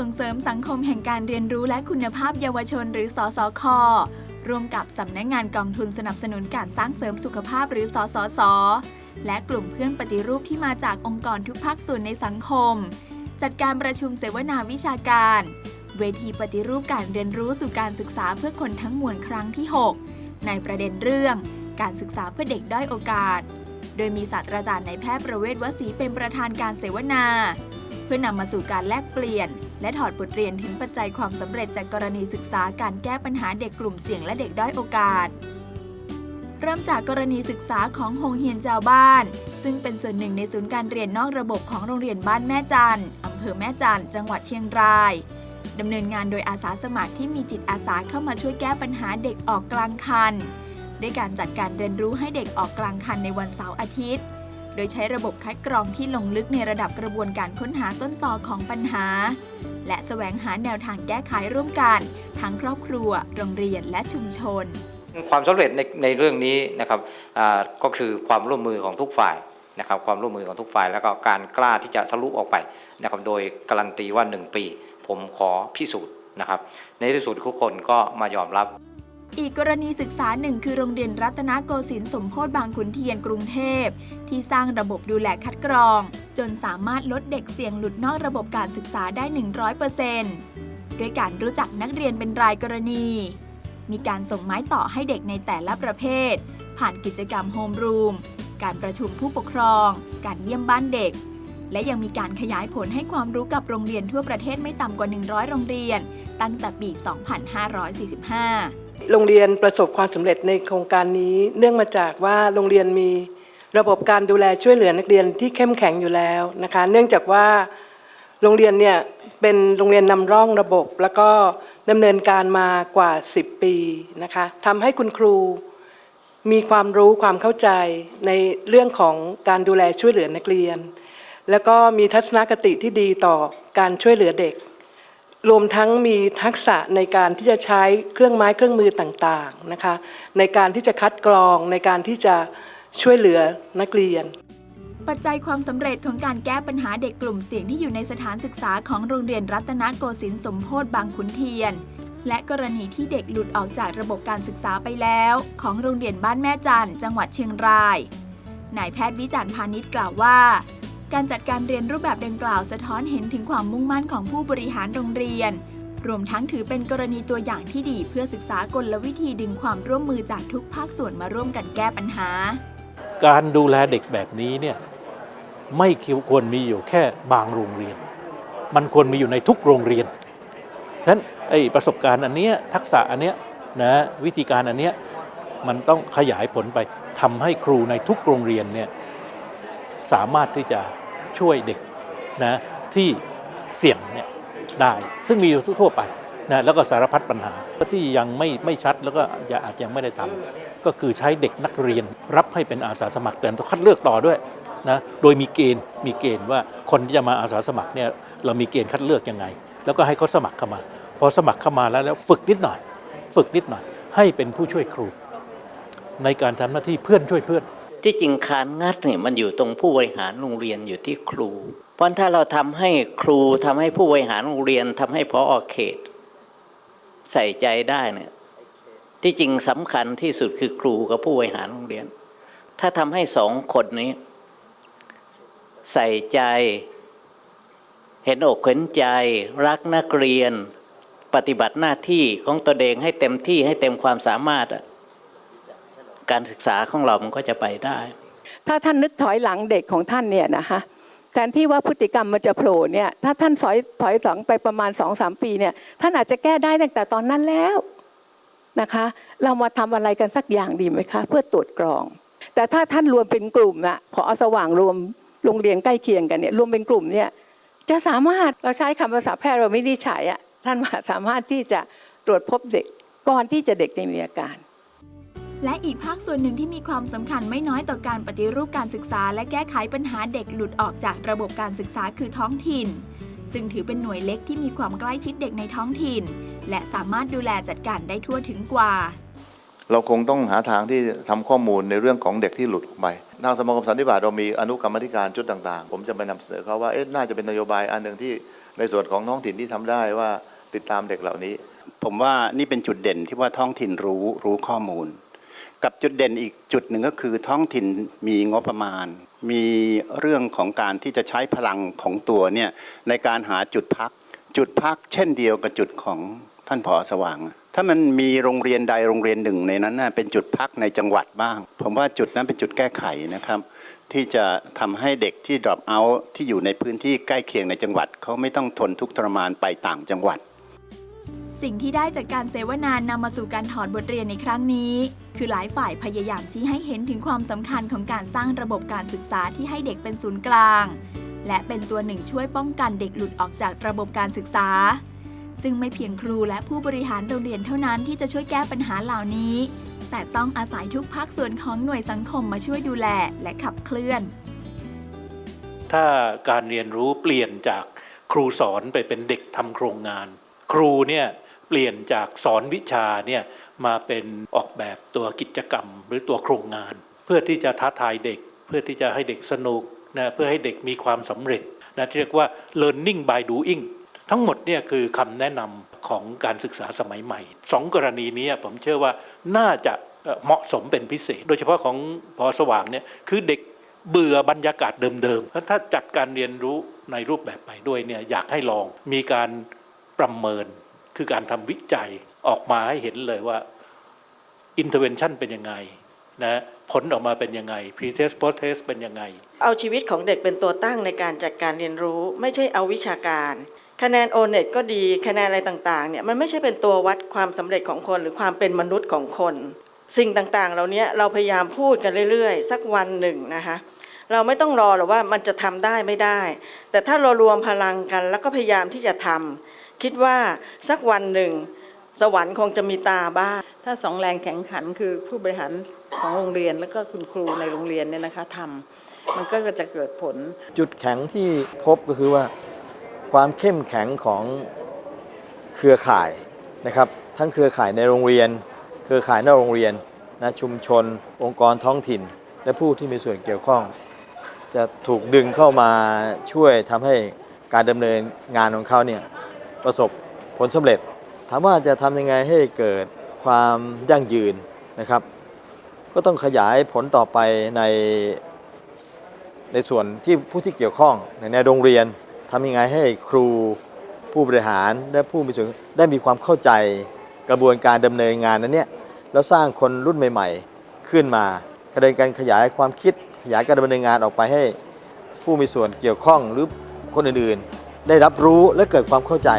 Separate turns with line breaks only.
ส่งเสริมสังคมแห่งการเรียนรู้และคุณภาพเยาวชนหรือสสค ร่วมกับสำนักงานกองทุนสนับสนุนการสร้างเสริมสุขภาพหรือสสส และกลุ่มเพื่อนปฏิรูปที่มาจากองค์กรทุกภาคส่วนในสังคม จัดการประชุมเสวนาวิชาการ เวทีปฏิรูปการเรียนรู้สู่การศึกษาเพื่อคนทั้งมวลครั้งที่ 6 ในประเด็นเรื่อง การศึกษาเพื่อเด็กด้อยโอกาส โดยมีศาสตราจารย์นายแพทย์ประเวศวสีเป็นประธานการเสวนา เพื่อนำมาสู่การแลกเปลี่ยน และถอดบทเรียนถึงปัจจัยความสำเร็จจากกรณีศึกษาการแก้ปัญหาเด็กกลุ่มเสี่ยงและเด็กด้อยโอกาส เริ่มจากกรณีศึกษาของโฮงเฮียนเจ้าบ้าน ซึ่งเป็นส่วนหนึ่งในศูนย์การเรียนนอกระบบของโรงเรียนบ้านแม่จันอำเภอแม่จันจังหวัดเชียงรายดำเนินงานโดยอาสาสมัครที่มีจิตอาสาเข้ามาช่วยแก้ปัญหาเด็กออกกลางคันด้วยการจัดการเรียนรู้ให้เด็กออกกลางคันในวันเสาร์อาทิตย์ โดยใช้ระบบคัดกรองที่ลงลึกในระดับกระบวนการค้นหาต้นตอของปัญหา และแสวงหาแนวทางแก้ไขร่วมกัน ทั้งครอบครัว โรงเรียนและชุมชน
ความสำเร็จในในเรื่องนี้นะครับอ่าก็คือความร่วมมือของทุกฝ่ายนะครับความร่วมมือของทุกฝ่าย แล้วก็การกล้าที่จะทะลุออกไปนะครับโดยการันตีว่า 1 ปี ผมขอพิสูจน์นะครับในที่สุดทุกคนก็มายอมรับ
อีกกรณีศึกษาหนึ่งคือโรงเรียนรัตนโกสินทร์สมโพธิบางขุนเทียนกรุงเทพ ที่สร้างระบบดูแลคัดกรอง จนสามารถลดเด็กเสี่ยงหลุดนอกระบบการศึกษาได้ 100%ด้วยการรู้จักนักเรียนเป็นรายกรณี มีการส่งไม้ต่อให้เด็กในแต่ละประเภท ผ่านกิจกรรมโฮมรูม การประชุมผู้ปกครอง การเยี่ยมบ้านเด็ก และยังมีการขยายผลให้ความรู้กับโรงเรียนทั่วประเทศไม่ต่ำกว่า 100 โรงเรียน ตั้งแต่ปี 2545
โรงเรียนประสบความสำเร็จในโครงการนี้ เนื่องมาจากว่าโรงเรียนมี ระบบการดูแลช่วยเหลือนักเรียนที่เข้มแข็งอยู่แล้วนะคะ เนื่องจากว่าโรงเรียนเนี่ยเป็นโรงเรียนนำร่องระบบ แล้วก็ดำเนินการมากว่า 10 ปีนะคะทำให้คุณครูมีความรู้ความเข้าใจในเรื่องของการดูแลช่วยเหลือนักเรียน แล้วก็มีทัศนคติที่ดีต่อการช่วยเหลือเด็ก รวมทั้งมีทักษะในการที่จะใช้เครื่องไม้เครื่องมือต่างๆนะคะในการที่จะคัดกรองในการที่จะ ช่วยเหลือนักเรียน
ปัจจัยความสำเร็จของการแก้ปัญหาเด็กกลุ่มเสี่ยงที่อยู่ในสถานศึกษาของโรงเรียนรัตนโกสินทร์สมโพธิบางขุนเทียน และกรณีที่เด็กหลุดออกจากระบบการศึกษาไปแล้ว ของโรงเรียนบ้านแม่จันจังหวัดเชียงรายนายแพทย์วิจารณ์พาณิชย์กล่าวว่า การจัดการเรียนรูปแบบดังกล่าวสะท้อนเห็นถึงความมุ่งมั่นของผู้บริหารโรงเรียน รวมทั้งถือเป็นกรณีตัวอย่างที่ดีเพื่อศึกษากลวิธีดึงความร่วมมือจากทุกภาคส่วนมาร่วมกันแก้ปัญหา
การดูแลเด็กแบบนี้เนี่ยไม่ควรมีอยู่แค่บางโรงเรียน มันควรมีอยู่ในทุกโรงเรียนฉะนั้นไอ้ประสบการณ์อันเนี้ยทักษะอันเนี้ยนะวิธีการอันเนี้ยมันต้องขยายผลไปทำให้ครูในทุกโรงเรียนเนี่ยสามารถที่จะช่วยเด็กนะที่เสี่ยงเนี่ยได้ซึ่งมีอยู่ทั่วไป นะแล้วก็สารพัดปัญหาที่ยังไม่ไม่ชัดแล้วก็อาจยังไม่ได้ทำก็คือใช้เด็กนักเรียนรับให้เป็นอาสาสมัครแต่ต้องคัดเลือกต่อด้วยนะโดยมีเกณฑ์มีเกณฑ์ว่าคนที่จะมาอาสาสมัครเนี่ยเรามีเกณฑ์คัดเลือกยังไง แล้วก็ให้เขาสมัครเข้ามาพอสมัครเข้ามาแล้วแล้วฝึกนิดหน่อย ฝึกนิดหน่อย ให้เป็นผู้ช่วยครู ในการทำหน้าที่เพื่อนช่วยเพื่อน
ที่จริงคานงัดเนี่ยมันอยู่ตรงผู้บริหารโรงเรียนอยู่ที่ครู เพราะถ้าเราทำให้ครูทำให้ผู้บริหารโรงเรียนทำให้พออเขต ใส่ใจได้เนี่ยที่จริงสำคัญที่สุดคือครูกับผู้บริหารโรงเรียน ถ้าทำให้สองคนนี้ ใส่ใจเห็นอกเห็นใจ รักนักเรียน ปฏิบัติหน้าที่ของตนเองให้เต็มที่ให้เต็มความสามารถ การศึกษาของเรามันก็จะไปได้
ถ้าท่านนึกถอยหลังเด็กของท่านเนี่ยนะคะ แทนที่ว่าพฤติกรรมมันจะโผล่เนี่ย ถ้าท่านถอยถอยหลังไปประมาณ2องสามปีเนี่ย ท่านอาจจะแก้ได้ตั้งแต่ตอนนั้นแล้วนะคะ เรามาทำอะไรกันสักอย่างดีไหมคะ เพื่อตรวจกรอง แต่ถ้าท่านรวมเป็นกลุ่มอะพอสว่างรวมโรงเรียนใกล้เคียงกันเนี่ยรวมเป็นกลุ่มเนี่ยจะสามารถเราใช้คำภาษาแพทย์เราไม่ได้ใช้อะท่านสามารถที่จะตรวจพบเด็กก่อนที่จะเด็กจะมีอาการ
และอีกภาคส่วนหนึ่งที่มีความสำคัญไม่น้อยต่อการปฏิรูปการศึกษา และแก้ไขปัญหาเด็กหลุดออกจากระบบการศึกษาคือท้องถิ่น ซึ่งถือเป็นหน่วยเล็กที่มีความใกล้ชิดเด็กในท้องถิ่น และสามารถดูแลจัดการได้ทั่วถึงกว่า
เราคงต้องหาทางที่ทำข้อมูลในเรื่องของเด็กที่หลุดออกไปทางสมาคมสันติบาตเรามีอนุกรรมธิการชุดต่างๆ ผมจะไปนำเสนอเขาว่าเอ๊ะน่าจะเป็นนโยบายอันหนึ่งที่ในส่วนของท้องถิ่นที่ทำได้ว่าติดตามเด็กเหล่านี้
ผมว่านี่เป็นจุดเด่นที่ว่าท้องถิ่นรู้รู้ข้อมูล กับจุดเด่นอีกจุดหนึ่งก็คือท้องถิ่นมีงบประมาณ มีเรื่องของการที่จะใช้พลังของตัวเนี่ยในการหาจุดพัก จุดพักเช่นเดียวกับจุดของท่านผอสว่าง ถ้ามันมีโรงเรียนใดโรงเรียนหนึ่งในนั้นนะเป็นจุดพักในจังหวัดบ้าง ผมว่าจุดนั้นเป็นจุดแก้ไขนะครับ ที่จะทำให้เด็กที่ drop out ที่อยู่ในพื้นที่ใกล้เคียงในจังหวัดเขาไม่ต้องทนทุกข์ทรมานไปต่างจังหวัด
สิ่งที่ได้จากการเสวนานำมาสู่การถอดบทเรียนในครั้งนี้ คือหลายฝ่ายพยายามชี้ให้เห็นถึงความสำคัญของการสร้างระบบการศึกษาที่ให้เด็กเป็นศูนย์กลาง และเป็นตัวหนึ่งช่วยป้องกันเด็กหลุดออกจากระบบการศึกษา ซึ่งไม่เพียงครูและผู้บริหารโรงเรียนเท่านั้นที่จะช่วยแก้ปัญหาเหล่านี้ แต่ต้องอาศัยทุกภาคส่วนของหน่วยสังคมมาช่วยดูแลและขับเคลื่อน
ถ้าการเรียนรู้เปลี่ยนจากครูสอนไปเป็นเด็กทำโครงงาน ครูเนี่ยเปลี่ยนจากสอนวิชาเนี่ย มาเป็นออกแบบตัวกิจกรรม หรือตัวโครงงาน เพื่อที่จะท้าทายเด็ก เพื่อที่จะให้เด็กสนุกนะเพื่อให้เด็กมีความสำเร็จนะที่เรียกว่า learning by doing ทั้งหมดเนี่ยคือคำแนะนำของการศึกษาสมัยใหม่สองกรณีนี้ผมเชื่อว่าน่าจะเหมาะสมเป็นพิเศษ โดยเฉพาะของพอสว่างเนี่ยคือเด็กเบื่อบรรยากาศเดิมๆแล้วถ้าจัดการเรียนรู้ในรูปแบบใหม่ด้วยเนี่ยอยากให้ลองมีการประเมิน คือการทำวิจัยออกมาให้เห็นเลยว่า intervention เป็นยังไงนะผลออกมาเป็นยังไง pre-test post-test เป็นยังไง
เอาชีวิตของเด็กเป็นตัวตั้งในการจัดการเรียนรู้ ไม่ใช่เอาวิชาการ คะแนนโอเน็ตก็ดีคะแนนอะไรต่างๆเนี่ยมันไม่ใช่เป็นตัววัดความสำเร็จของคนหรือความเป็นมนุษย์ของคน สิ่งต่างๆ เหล่านี้เราพยายามพูดกันเรื่อยๆ สักวันหนึ่งนะคะเราไม่ต้องรอหรอกว่ามันจะทำได้ไม่ได้ แต่ถ้าเรารวมพลังกันแล้วก็พยายามที่จะทำ คิดว่าสักวันหนึ่ง สวรรค์คงจะมีตาบ้าง
ถ้าสองแรงแข่งขันคือผู้บริหารของโรงเรียนแล้วก็คุณครูในโรงเรียนเนี่ยนะคะทำมันก็จะเกิดผล
จุดแข็งที่พบก็คือว่า ความเข้มแข็งของเครือข่ายนะครับ ทั้งเครือข่ายในโรงเรียน เครือข่ายนอกโรงเรียนนะชุมชน องค์กรท้องถิ่น และผู้ที่มีส่วนเกี่ยวข้อง จะถูกดึงเข้ามาช่วยทำให้การดำเนินงานของเขาเนี่ย ประสบผลสำเร็จ ถามว่าจะทำยังไงให้เกิดความยั่งยืนนะครับ ก็ต้องขยายผลต่อไปในในส่วนที่ผู้ที่เกี่ยวข้องในในโรงเรียนทำยังไงให้ครูผู้บริหารและผู้มีส่วนได้มีความเข้าใจกระบวนการดำเนินงานนั้นเนี่ยแล้วสร้างคนรุ่นใหม่ ๆ ขึ้นมาขณะเดียวกันขยายความคิดขยายการดำเนินงานออกไปให้ผู้มีส่วนเกี่ยวข้องหรือคนอื่นๆ ได้รับรู้และเกิดความเข้าใจ